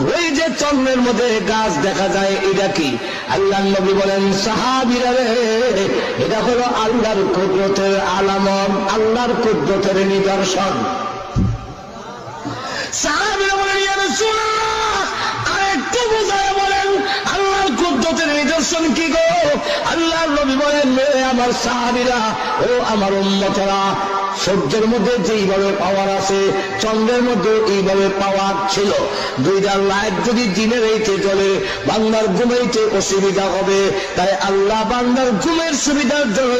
ওই যে চন্দ্রের মধ্যে গাছ দেখা যায়, এটা কি? আল্লাহ নবী বলেন, সাহাবিরা রে, এটা হলো আল্লাহর কুদরতের আলামত, আল্লাহর কুদরতের নিদর্শন। আরেকটু বোঝায় বলেন, আল্লাহর কুদরতের নিদর্শন কি গো? আল্লাহর নবী বলেন মেরে আমার সাহাবিরা, ও আমার উম্মতরা সূর্যের মধ্যে যেইভাবে পাওয়ার আছে, চন্দ্রের মধ্যে এইভাবে পাওয়ার ছিল। দুইটা লাইট যদি দিনের এইতে চলে বাংলার ঘুমাইতে অসুবিধা হবে। তাই আল্লাহ বান্দার ঘুমের সুবিধার জন্য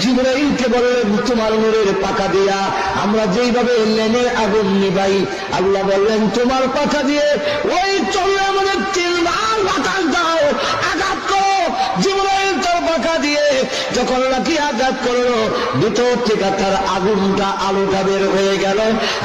জিব্রাইলকে বললেন তোমার নূরের পাকা দিয়া আমরা যেইভাবে লেনের আগুন নিবাই আল্লাহ বললেন, তোমার পাখা দিয়ে ওই চন্দ্রের মধ্যে তিনবার বাতাস দাও আঘাত করো জিব্রাইল তার পাখা দিয়ে যখন নাকি আঘাত করল, ভিতর থেকে তার আগুনটা আলোটা বের হয়ে গেল।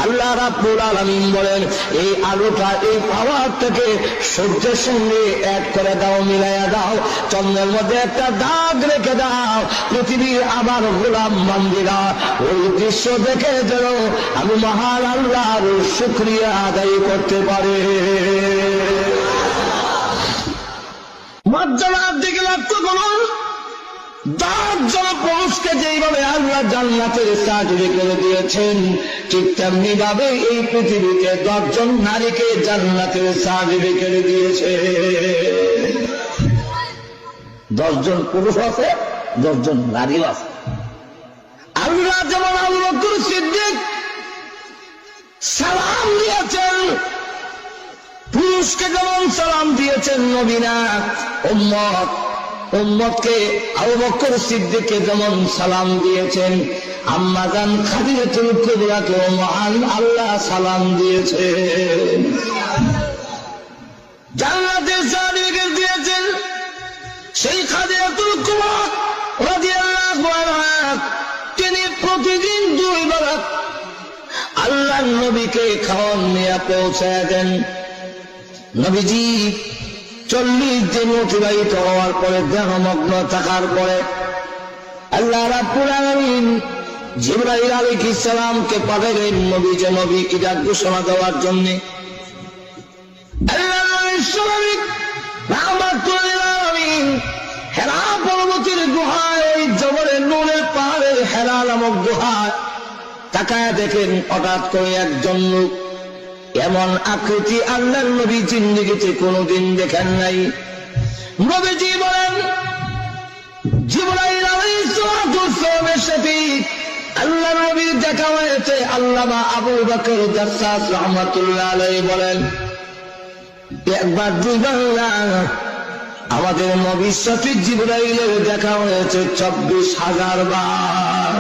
আল্লাহ রাব্বুল আলামিন বলেন, এই আলোটা, এই পাওয়ার থেকে সূর্যের সঙ্গে এক করে দাও, মিলাইয়া দাও। চন্দ্রের মধ্যে একটা দাগ রেখে দাও। পৃথিবীর আবার গোলাম মন্দিরা ওই দৃশ্য দেখে যেন আমি মহান আল্লাহর শুক্রিয়া আদায় করতে পারে। করুন যেইভাবে আল্লাহ জান্নাতের দিয়েছেন, ঠিক তেমনি ভাবে এই পৃথিবীতে দশজন নারীকে জান্নাতের করে দিয়েছে। দশজন পুরুষ আছে, দশজন নারী আছে। আল্লাহ যেমন আল্লাহ সিদ্দিক সালাম দিয়েছেন, পুরুষকে যেমন সালাম দিয়েছেন নবীনা উম্মতকে আবু বকর সিদ্দিককে যেমন সালাম দিয়েছেন আম্মাজান খাদিজাতুল কুবরাকে মহান আল্লাহ সালাম দিয়েছে জান্নাতের দিয়েছেন সেই খাদিজাতুল কুবরা রাদিয়াল্লাহু আনহা। তিনি প্রতিদিন আল্লাহ নবীকে খাওয়ান নিয়ে পৌঁছায় দেন। নবীজি চল্লিশ দিন অতিবাহিত হওয়ার পরে, দেহমগ্ন থাকার পরে, আল্লাহ রাব্বুল আলামিন জিবরাইল আলাইহিস সালামকে পাঠালেন নবী যে নবী এটা ঘোষণা দেওয়ার জন্য। হেরা পর্বতের গুহায়, ওই জবরের নুনের পাহাড়ের হেরা নামক গুহায় তাকায় দেখেন, হঠাৎ করে একজন লোক এমন আকৃতি আল্লাহর নবী জিন্দিগিতে কোনোদিন দেখেন নাই। নবীজি বলেন, জিবরাইল সাথে আল্লাহ নবীর দেখা হয়েছে। আল্লামা আবু বকর জাসসাস রাহমাতুল্লাহ আলাইহি বলেন, একবার দুইবার না আমাদের নবীর সাথে জিবরাইলের দেখা হয়েছে চব্বিশ হাজার বার।